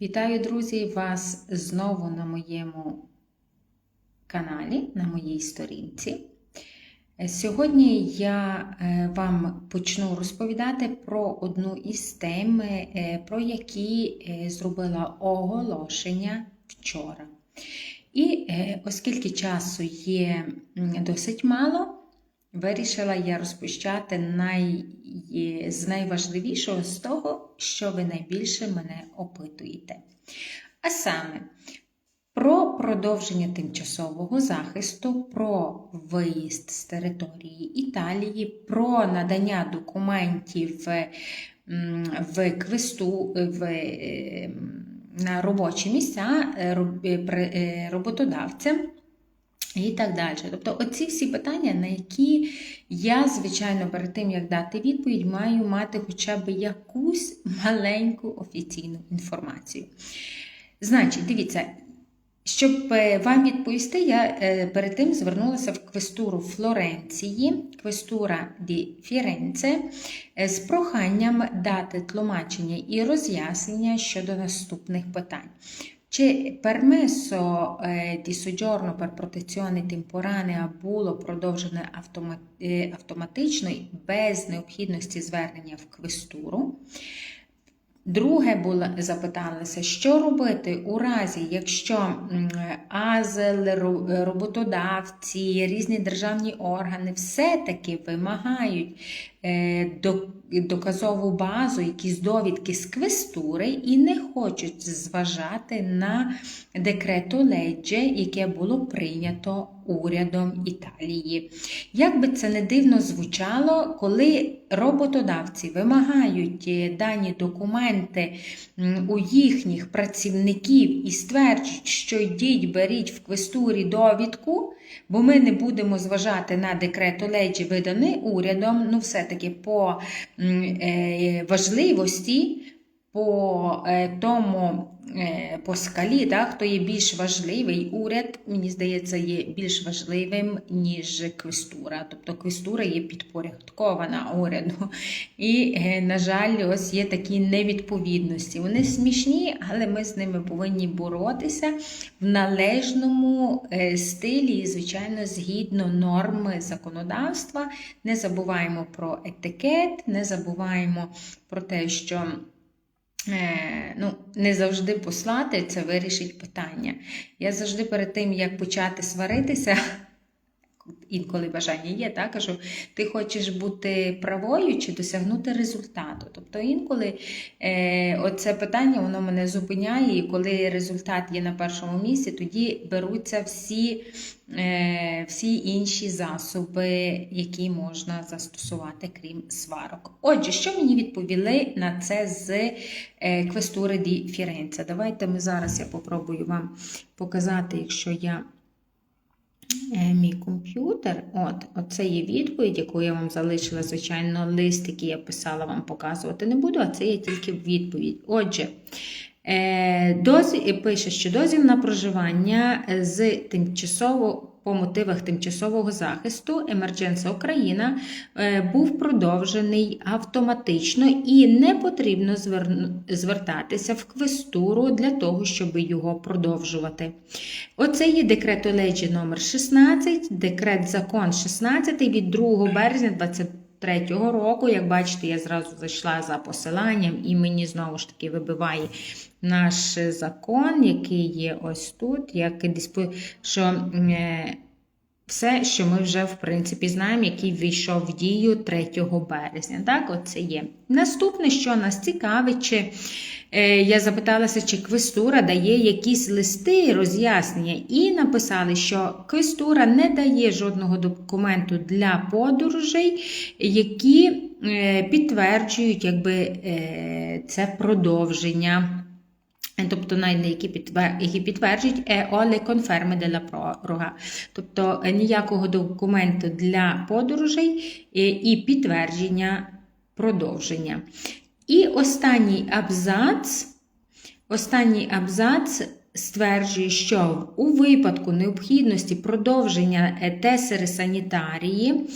Вітаю, друзі, вас знову на моєму каналі, на моїй сторінці. Сьогодні я е, вам почну розповідати про одну із тем, е, про які е, зробила оголошення вчора. І оскільки часу є досить мало, вирішила я розпочати най... з найважливішого з того, що ви найбільше мене опитуєте. А саме про продовження тимчасового захисту, про виїзд з території Італії, про надання документів в квесту в, е, на робочі місця е, е, роботодавцям. І так далі. Тобто, оці всі питання, на які я, звичайно, перед тим, як дати відповідь, маю мати хоча б якусь маленьку офіційну інформацію. Значить, дивіться, щоб е, вам відповісти, я е, перед тим звернулася в квестуру Флоренції, квестура ді Фіренце, е, з проханням дати тлумачення і роз'яснення щодо наступних питань. Чи permesso eh, di soggiorno per protezione temporanea було продовжене е, автоматично без необхідності звернення в квестуру? Друге було запиталося, що робити у разі, якщо м, АЗЛ, роботодавці, різні державні органи все-таки вимагають доказову базу, якісь довідки з квестури і не хочуть зважати на декрето леджі, яке було прийнято урядом Італії. Як би це не дивно звучало, коли роботодавці вимагають е, дані документи у їхніх працівників і стверджують, що йдіть, беріть в квестурі довідку, бо ми не будемо зважати на декрет леджі, виданий урядом, ну все-таки по е, важливості, по е, тому, по скалі, да, хто є більш важливий, уряд, мені здається, є більш важливим, ніж квестура. Тобто квестура є підпорядкована уряду. І, е, на жаль, ось є такі невідповідності. Вони смішні, але ми з ними повинні боротися в належному е, стилі звичайно, згідно норми законодавства. Не забуваємо про етикет, не забуваємо про те, що. Ну, не завжди послати це вирішить питання. Я завжди перед тим, як почати сваритися, інколи бажання є, так, кажу, ти хочеш бути правою чи досягнути результату. Тобто інколи е, оце питання воно мене зупиняє, і коли результат є на першому місці, тоді беруться всі, е, всі інші засоби, які можна застосувати, крім сварок. Отже, що мені відповіли на це з е, квестури Ді Фіренце? Давайте ми зараз я попробую вам показати, якщо я мій комп'ютер. От, оце є відповідь, яку я вам залишила, звичайно, лист, який я писала, вам показувати не буду, а це є тільки відповідь. Отже, доз... дозвіл, пише, що дозвіл на проживання з тимчасово по мотивах тимчасового захисту Емердженса Україна е, був продовжений автоматично і не потрібно звертатися в квестуру для того, щоб його продовжувати. Оце є декрет Оледжі номер 16, декрет закон 16 від 2 березня 23 року. Як бачите, я зразу зайшла за посиланням, і мені знову ж таки вибиває наш закон, який є ось тут, як що е, все, що ми вже в принципі знаємо, який ввійшов в дію 3 березня. Так, оце є. Наступне, що нас цікавить, чи е, я запиталася, чи квестура дає якісь листи роз'яснення, і написали, що квестура не дає жодного документу для подорожей, які е, підтверджують якби, е, це продовження. Тобто навіть які, підтвер... які підтверджують «е оле конферми della proroga». Тобто е, ніякого документу для подорожей е, і підтвердження продовження. І останній абзац, останній абзац стверджує, що у випадку необхідності продовження е, тесери санітарії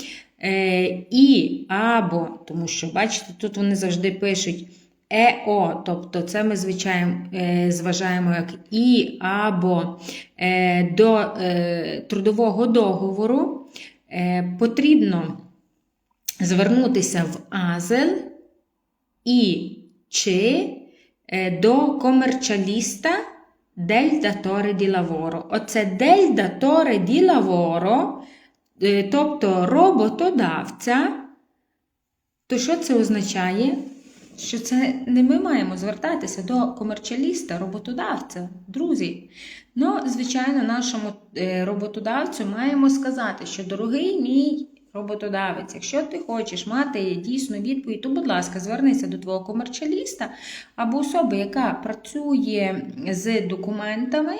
і або, тому що, бачите, тут вони завжди пишуть ЕО, тобто це ми звичайно е, зважаємо як І або е, до е, трудового договору, потрібно звернутися в АЗЕЛ і чи до комерчаліста del datore di lavoro. Оце del datore di lavoro, тобто роботодавця. То що це означає? Що це не ми маємо звертатися до комерчаліста, роботодавця, друзі. Ну, звичайно, нашому е, роботодавцю маємо сказати, що дорогий мій роботодавець, якщо ти хочеш мати дійсну відповідь, то, будь ласка, звернися до твого комерчаліста або особи, яка працює з документами.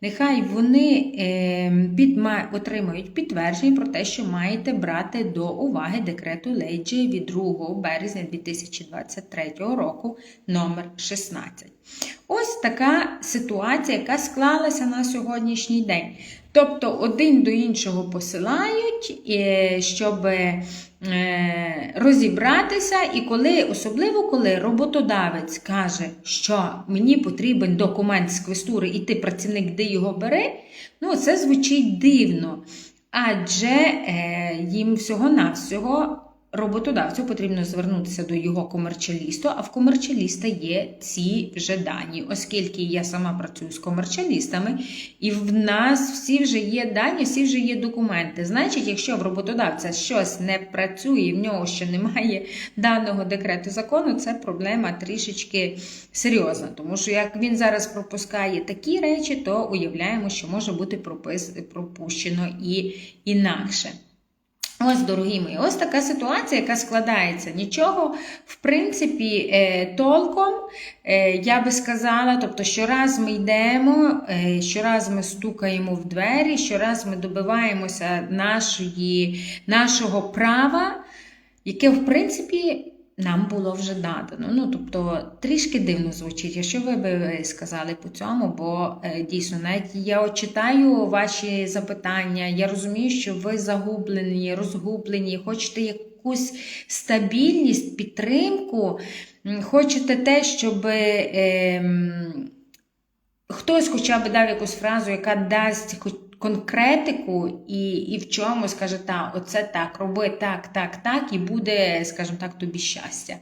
Нехай вони е, підма, отримають підтвердження про те, що маєте брати до уваги декрету Лейджі від 2 березня 2023 року номер 16. Ось така ситуація, яка склалася на сьогоднішній день. Тобто один до іншого посилають, е, щоб е, розібратися, і коли, особливо коли роботодавець каже, що мені потрібен документ з квестури, і ти працівник, де його бери, ну це звучить дивно. Адже е, їм всього-навсього роботодавцю потрібно звернутися до його комерчалісту, а в комерчаліста є ці вже дані, оскільки я сама працюю з комерчалістами, і в нас всі вже є дані, всі вже є документи. Значить, якщо в роботодавця щось не працює, в нього ще немає даного декрету закону, це проблема трішечки серйозна. Тому що як він зараз пропускає такі речі, то уявляємо, що може бути пропис, пропущено і інакше. Ось, дорогі мої, ось така ситуація, яка складається. Нічого, в принципі, е, толком, е, я би сказала, тобто, щораз ми йдемо, е, щораз ми стукаємо в двері, щораз ми добиваємося нашої, нашого права, яке, в принципі, нам було вже дадано. Ну, тобто, трішки дивно звучить, що ви би сказали по цьому, бо е, дійсно, навіть я читаю ваші запитання, я розумію, що ви загублені, розгублені, хочете якусь стабільність, підтримку, хочете те, щоб. Е, Хтось хоча б дав якусь фразу, яка дасть хоч конкретику і і в чому скаже, так, оце так, роби так, так, так, і буде, скажімо так, тобі щастя.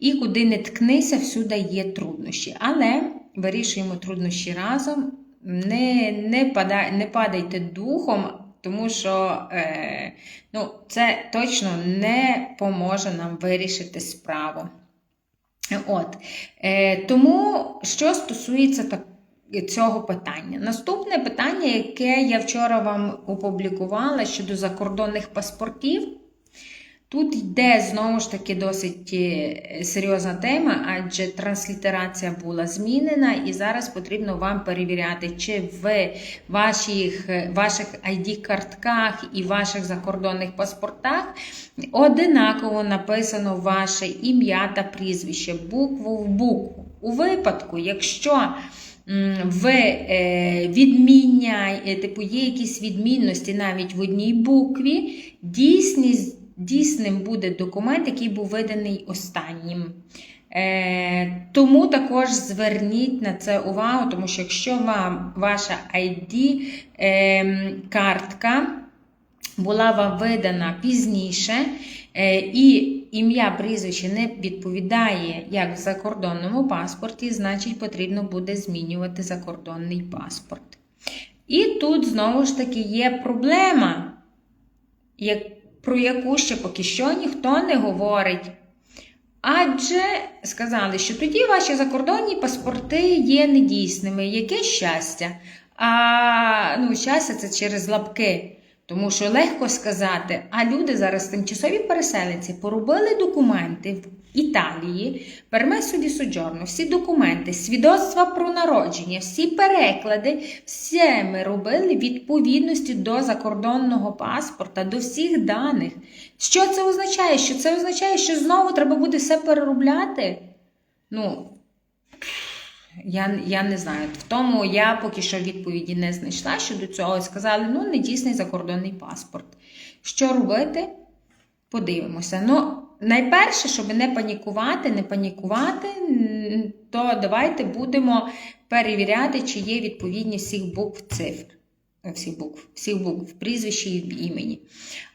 І куди не ткнися, всюди є труднощі. Але вирішуємо труднощі разом, не не, падай, не падайте духом, тому що е, ну, це точно не поможе нам вирішити справу. От. Е, Тому, що стосується так цього питання. Наступне питання, яке я вчора вам опублікувала щодо закордонних паспортів. Тут йде знову ж таки досить е, серйозна тема, адже транслітерація була змінена, і зараз потрібно вам перевіряти, чи в ваших ваших ID-картках і ваших закордонних паспортах одинаково написано ваше ім'я та прізвище, букву в букву. У випадку, якщо в е, відміння, е, типу, є якісь відмінності навіть в одній букві, дійсним буде документ, який був виданий останнім. Е, Тому також зверніть на це увагу, тому що якщо вам ваша ID-картка була вам видана пізніше, і ім'я прізвище не відповідає як в закордонному паспорті, значить потрібно буде змінювати закордонний паспорт. І тут знову ж таки є проблема, про яку ще поки що ніхто не говорить. Адже сказали, що тоді ваші закордонні паспорти є недійсними. Яке щастя? А ну, щастя це через лапки. Тому що легко сказати, а люди зараз тимчасові переселенці поробили документи в Італії, пермесу ді соджорно, всі документи, свідоцтва про народження, всі переклади, все ми робили відповідності до закордонного паспорта, до всіх даних. Що це означає? Що це означає, що знову треба буде все переробляти? Ну, я я не знаю. В тому я поки що відповіді не знайшла щодо цього. Сказали, ну, недійсний закордонний паспорт. Що робити? Подивимося. Ну, найперше, щоб не панікувати, не панікувати, то давайте будемо перевіряти, чи є відповідність всіх букв цифр. Е, Всіх букв, всіх букв, прізвищі і імені.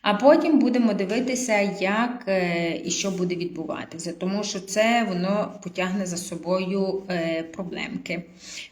А потім будемо дивитися, як е, і що буде відбуватися, тому що це воно потягне за собою е, проблемки.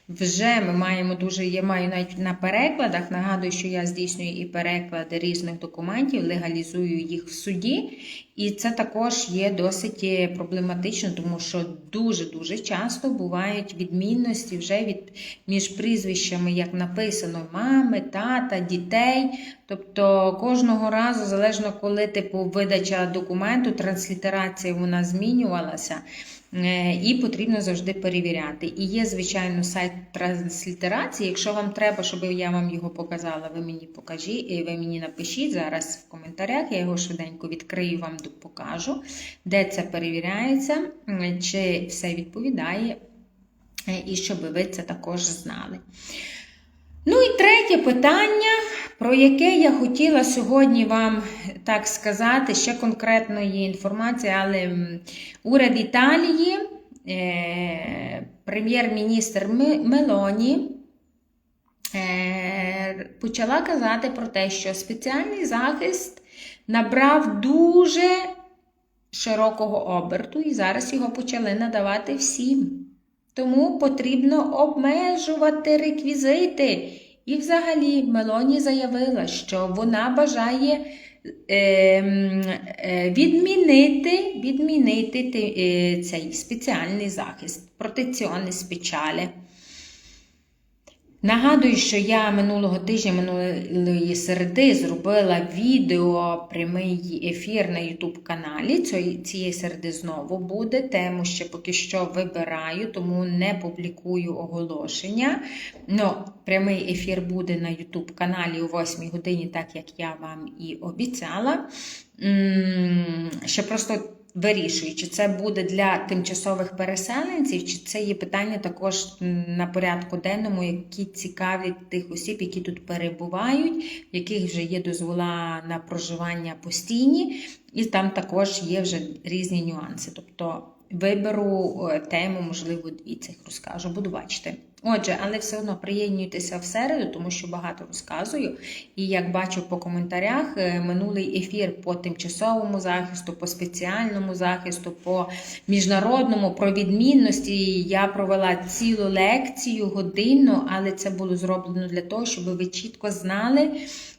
Вже ми маємо дуже, я маю навіть на перекладах. Нагадую, що я здійснюю і переклади різних документів, легалізую їх в суді. І це також є досить е, проблематично, тому що дуже-дуже часто бувають відмінності вже від між прізвищами, як написано, мами, тата, дітей. Тобто кожного разу, залежно коли типу видача документу, транслітерація вона змінювалася. Е, І потрібно завжди перевіряти. І є, звичайно, сайт транслітерації. Якщо вам треба, щоб я вам його показала, ви мені покажіть, ви мені напишіть зараз в коментарях. Я його швиденько відкрию, вам покажу, де це перевіряється, чи все відповідає, е, і щоб ви це також знали. Ну і третє питання, про яке я хотіла сьогодні вам так сказати, ще конкретної інформації, але уряд Італії, е, прем'єр-міністр Мелоні е, почала казати про те, що спеціальний захист набрав дуже широкого оберту, і зараз його почали надавати всім. Тому потрібно обмежувати реквізити. І взагалі Мелоні заявила, що вона бажає е, е, відмінити, відмінити е, цей спеціальний захист, протекціонне спеціале. Нагадую, що я минулого тижня, минулої середи, зробила відео прямий ефір на YouTube каналі. Цієї- середи знову буде. Тему ще поки що вибираю, тому не публікую оголошення. Ну, прямий ефір буде на YouTube каналі о 8 годині, так як я вам і обіцяла. Ще просто вирішую, чи це буде для тимчасових переселенців, чи це є питання також на порядку денному, які цікавлять тих осіб, які тут перебувають, в яких вже є дозвола на проживання постійні, і там також є вже різні нюанси. Тобто виберу е, тему, можливо, дві цих розкажу, буду бачити. Отже, але все одно приєднуйтеся в середу, тому що багато розказую. І як бачу по коментарях, е, минулий ефір по тимчасовому захисту, по спеціальному захисту, по міжнародному, про відмінності. Я провела цілу лекцію годинну, але це було зроблено для того, щоб ви чітко знали,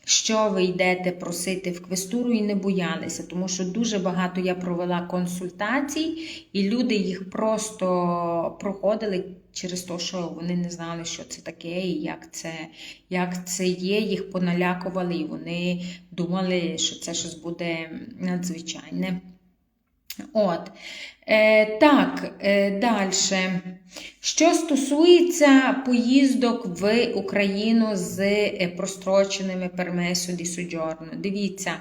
що ви йдете просити в квестуру і не боялися, тому що дуже багато я провела консультацій, і люди їх просто проходили через те, що вони не знали, що це таке, і як це, як це є. Їх поналякували, і вони думали, що це щось буде надзвичайне. От. Е, так, е, далі. Що стосується поїздок в Україну з е, простроченими пермесо ді суджорно. дивіться,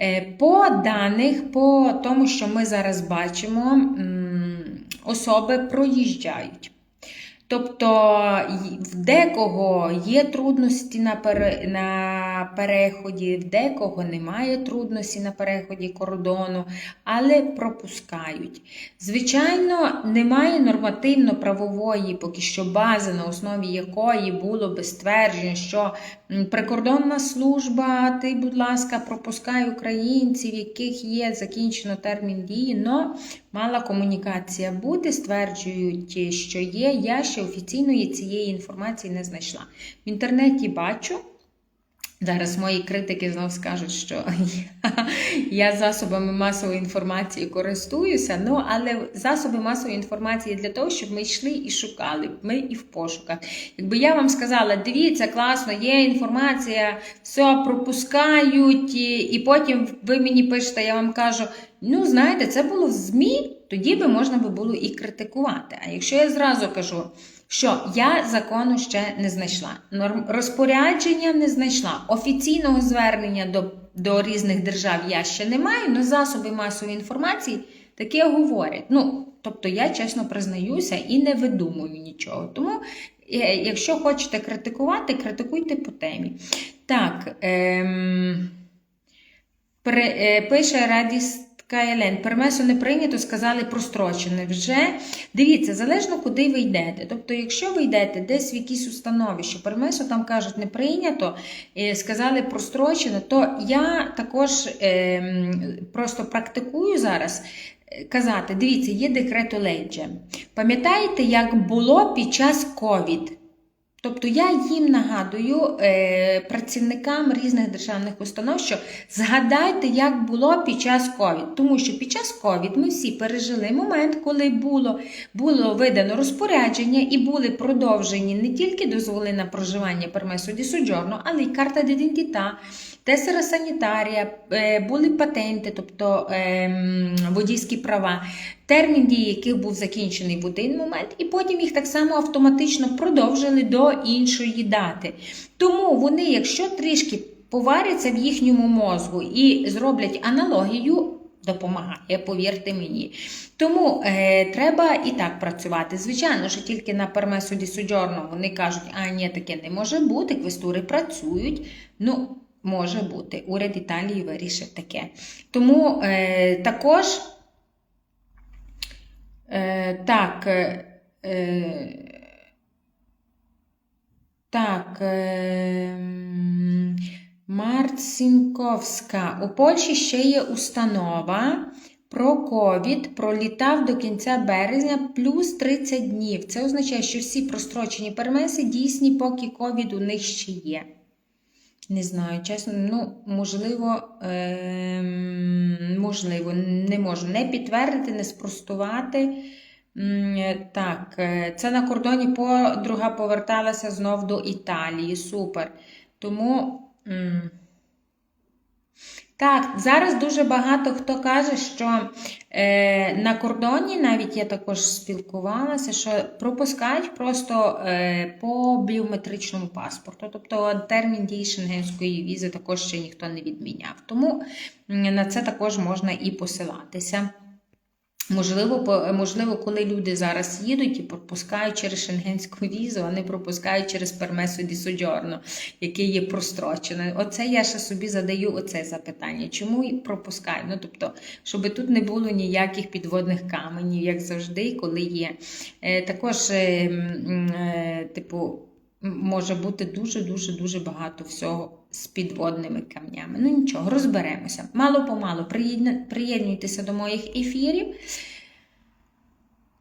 е, по даних, по тому, що ми зараз бачимо, особи проїжджають. Тобто в декого є трудності на, пере, на переході, в декого немає трудності на переході кордону, але пропускають. Звичайно, немає нормативно-правової поки що бази, на основі якої було би стверджено, що прикордонна служба, ти, будь ласка, пропускай українців, яких є закінчено термін дії, но мала комунікація бути, стверджують, що є. Я ще офіційної цієї інформації не знайшла. В інтернеті бачу. Зараз мої критики знов скажуть, що я, я засобами масової інформації користуюся. Ну, але засоби масової інформації для того, щоб ми йшли і шукали. Ми і в пошуках. Якби я вам сказала, дивіться, класно, є інформація, все пропускають, і, потім ви мені пишете, я вам кажу, ну, знаєте, це було в ЗМІ, тоді би можна було і критикувати. А якщо я зразу кажу, що я закону ще не знайшла, розпорядження не знайшла, офіційного звернення до, до різних держав я ще не маю, але засоби масової інформації таке говорять. Ну, тобто я чесно признаюся і не видумую нічого. Тому, е, якщо хочете критикувати, критикуйте по темі. Так. Ем... Е, пише радіст КЛН. Пермесо не прийнято, сказали прострочене. Вже дивіться, залежно куди ви йдете. Тобто, якщо ви йдете десь в якійсь установі, що пермесо там кажуть не прийнято, е, сказали прострочене, то я також е, просто практикую зараз. е, Казати, дивіться, є декрет Олейджа. Пам'ятаєте, як було під час ковід? Тобто я їм нагадую е, працівникам різних державних установ, що згадайте, як було під час ковід. Тому що під час ковід ми всі пережили момент, коли було, було видано розпорядження і були продовжені не тільки дозволи на проживання пермесу ді соджорно, але й карта d'identità, тесера санітарія, е, були патенти, тобто е, водійські права, термін дії яких був закінчений в один момент, і потім їх так само автоматично продовжили до іншої дати. Тому вони, якщо трішки поваряться в їхньому мозку і зроблять аналогію, допомагає, повірте мені. Тому е, треба і так працювати. Звичайно, що тільки на пермесу ді вони кажуть, а ні, таке не може бути, квестури працюють. Ну, може бути. Уряд Італії вирішив таке. Тому е, також. Е, так. Е, е, так. Е, Марцінковська. У Польщі ще є установа про ковід. Пролітав до кінця березня плюс 30 днів. Це означає, що всі прострочені пермеси дійсні, поки ковід у них ще є. Не знаю, чесно, ну, можливо, ем, можливо, не можу не підтвердити, не спростувати. Так, е, це на кордоні подруга поверталася знов до Італії. Супер. Тому. Так, зараз дуже багато хто каже, що е, на кордоні, навіть я також спілкувалася, що пропускають просто е, по біометричному паспорту. Тобто термін дії шенгенської візи також ще ніхто не відміняв. Тому на це також можна і посилатися. Можливо, можливо, коли люди зараз їдуть і пропускають через шенгенську візу, а не пропускають через пермесу ді яке є прострочене. Оце я ще собі задаю оце запитання. Чому і пропускаю? Ну, тобто, щоб тут не було ніяких підводних каменів, як завжди, коли є. Е, також, е, е, типу, може бути дуже-дуже дуже багато всього з підводними камнями. Ну нічого, розберемося. Мало-помалу приєдна- приєднуйтеся до моїх ефірів.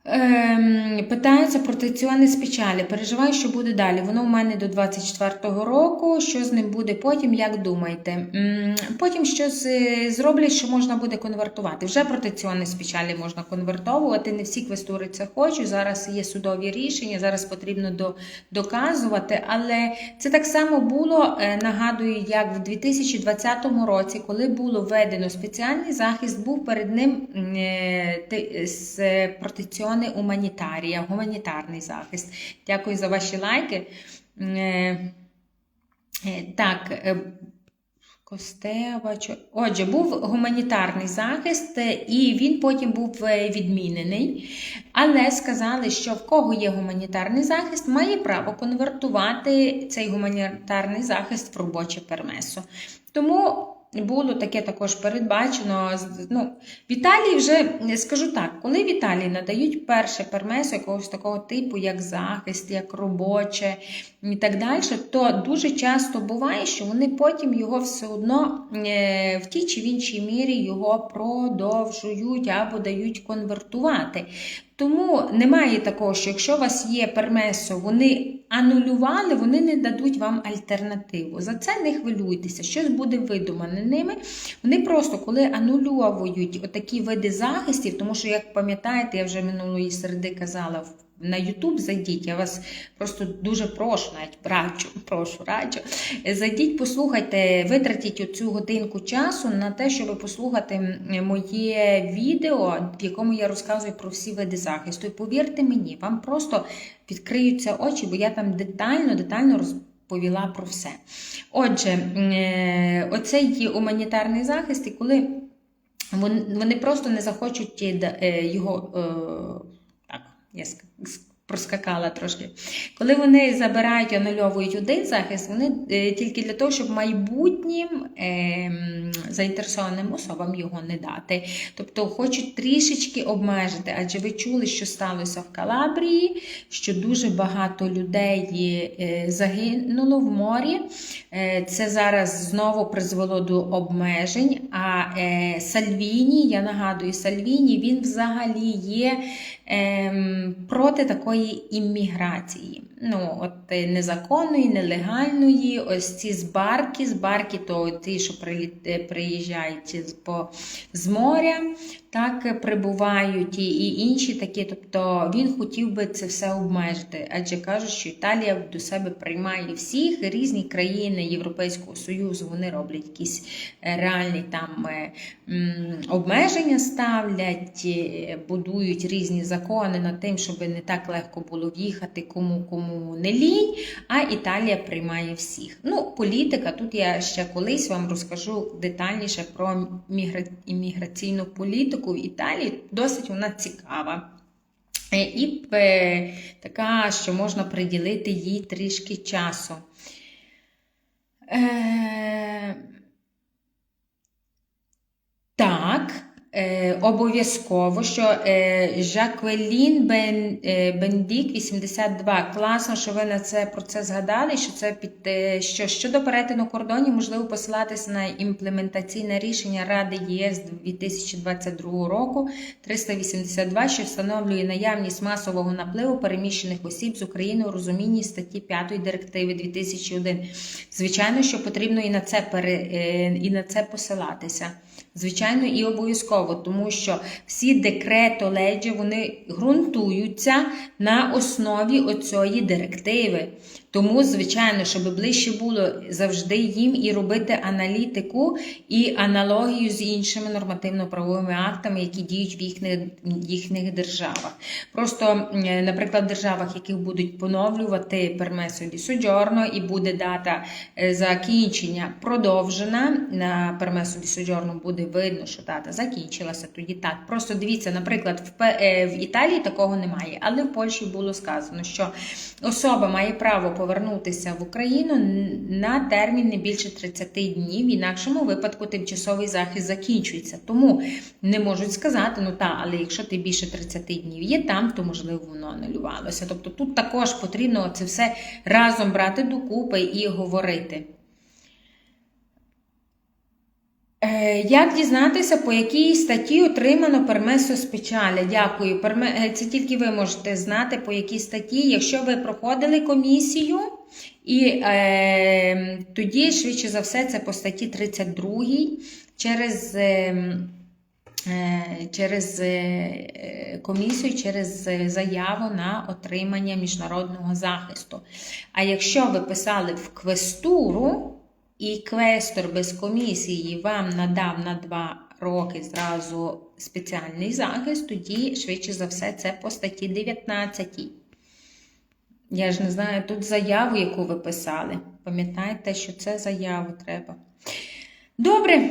Ем, питаються протекціони з печалі. Переживаю, що буде далі. Воно в мене до 24-го року. Що з ним буде потім, як думаєте? Потім щось е, зроблять, що можна буде конвертувати. Вже протекціони з печалі можна конвертовувати. Не всі квестури це хочуть. Зараз є судові рішення, зараз потрібно до, доказувати. Але це так само було, е, нагадую, як в 2020 році, коли було введено спеціальний захист, був перед ним е, з е, протекціони уманітарія, гуманітарний захист. Дякую за ваші лайки. Е, е, Так. е, Костея, бачу. Отже, був гуманітарний захист, і він потім був відмінений. Але сказали, що в кого є гуманітарний захист, має право конвертувати цей гуманітарний захист в робоче пермесо. Тому було таке також передбачено. Ну, в вже скажу так, коли в надають перше пермесо якогось такого типу, як захист, як робоче і так далі, то дуже часто буває, що вони потім його все одно е, в тій чи в іншій мірі його продовжують або дають конвертувати. Тому немає такого, що якщо у вас є пермесо, вони анулювали, вони не дадуть вам альтернативу. За це не хвилюйтеся, щось буде видумане ними. Вони просто коли анулюють отакі види захистів, тому що, як пам'ятаєте, я вже минулої середи казала в- на YouTube зайдіть, я вас просто дуже прошу, навіть раджу, прошу, раджу. Зайдіть, послухайте, витратіть оцю годинку часу на те, щоб послухати моє відео, в якому я розказую про всі види захисту. І повірте мені, вам просто відкриються очі, бо я там детально, детально розповіла про все. Отже, е, оцей гуманітарний захист, і коли вони просто не захочуть да- е, його. Я ск- ск- проскакала трошки. Коли вони забирають, анульовують один захист, вони е, тільки для того, щоб майбутнім е, заінтересованим особам його не дати. Тобто хочуть трішечки обмежити, адже ви чули, що сталося в Калабрії, що дуже багато людей е, загинуло в морі. Е, це зараз знову призвело до обмежень. А Сальвіні, я нагадую, Сальвіні він взагалі є ем, проти такої імміграції. Ну, от е, незаконної, нелегальної, ось ці збарки, збарки, то ті, що е, приїжджають з моря, так прибувають і, інші такі. Тобто він хотів би це все обмежити, адже кажуть, що Італія до себе приймає всіх різні країни Європейського Союзу. Вони роблять якісь е, реальні там е, обмеження ставлять, е, будують різні закони над тим, щоб не так легко було в'їхати кому кому не лінь. А Італія приймає всіх. Ну, політика. Тут я ще колись вам розкажу детальніше про мігра- імміграційну політику в Італії. Досить вона цікава. Е, І е, така, що можна приділити їй трішки часу. Е, так, е, обов'язково, що е, Жаквелін Бен, е, Бендік 82. Класно, що ви на це про це згадали. Що це під е, що щодо перетину кордонів можливо посилатися на імплементаційне рішення Ради ЄС 2022 року 382, що встановлює наявність масового напливу переміщених осіб з України у розумінні статті 5 директиви 2001. Звичайно, що потрібно і на це пере, е, і на це посилатися. Звичайно, і обов'язково, тому що всі декрето леджі вони ґрунтуються на основі оцієї директиви. Тому, звичайно, щоб ближче було завжди їм і робити аналітику і аналогію з іншими нормативно-правовими актами, які діють в їхніх, їхніх державах. Просто, наприклад, в державах, яких будуть поновлювати пермесо ді і буде дата е, закінчення продовжена на пермесо ді буде видно, що дата закінчилася. Тоді так. Просто дивіться, наприклад, в, е, в Італії такого немає, але в Польщі було сказано, що особа має право повернутися в Україну на термін не більше 30 днів. В інакшому випадку тимчасовий захист закінчується. Тому не можуть сказати, ну та, але якщо ти більше 30 днів є там, то можливо воно анулювалося. Тобто тут також потрібно це все разом брати докупи і говорити. Е, Як дізнатися, по якій статті отримано пермесо спечаля? Дякую. Е, Це тільки ви можете знати, по якій статті. Якщо ви проходили комісію, і е, тоді, швидше за все, це по статті 32 через, е, е, через е, е, комісію, через е, заяву на отримання міжнародного захисту. А якщо ви писали в квестуру, і квестор без комісії вам надав на 2 роки зразу спеціальний захист, тоді, швидше за все, це по статті 19. Я ж не знаю, тут заяву, яку ви писали. Пам'ятайте, що це заяву треба. Добре,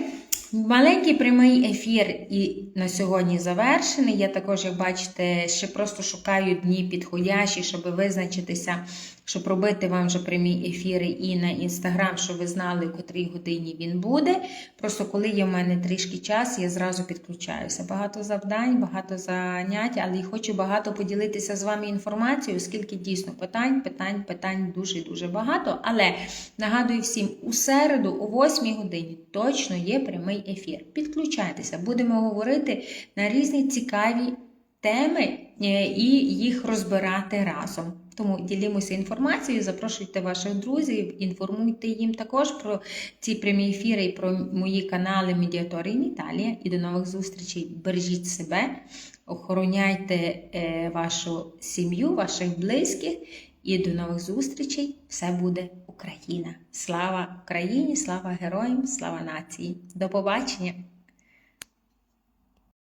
маленький прямий ефір і на сьогодні завершений. Я також, як бачите, ще просто шукаю дні підходящі, щоб визначитися, щоб робити вам вже прямі ефіри і на інстаграм, щоб ви знали, в котрій годині він буде. Просто коли є в мене трішки час, я зразу підключаюся. Багато завдань, багато занять, але й хочу багато поділитися з вами інформацією, оскільки дійсно питань, питань, питань дуже-дуже багато. Але нагадую всім, у середу, о 8 годині, точно є прямий ефір. Підключайтеся, будемо говорити на різні цікаві теми е, і їх розбирати разом. Тому ділімося інформацією, запрошуйте ваших друзів, інформуйте їм також про ці прямі ефіри і про мої канали Медіатори Італія. І до нових зустрічей. Бережіть себе, охороняйте е, вашу сім'ю, ваших близьких. І до нових зустрічей. Все буде Україна! Слава Україні! Слава героям! Слава нації! До побачення!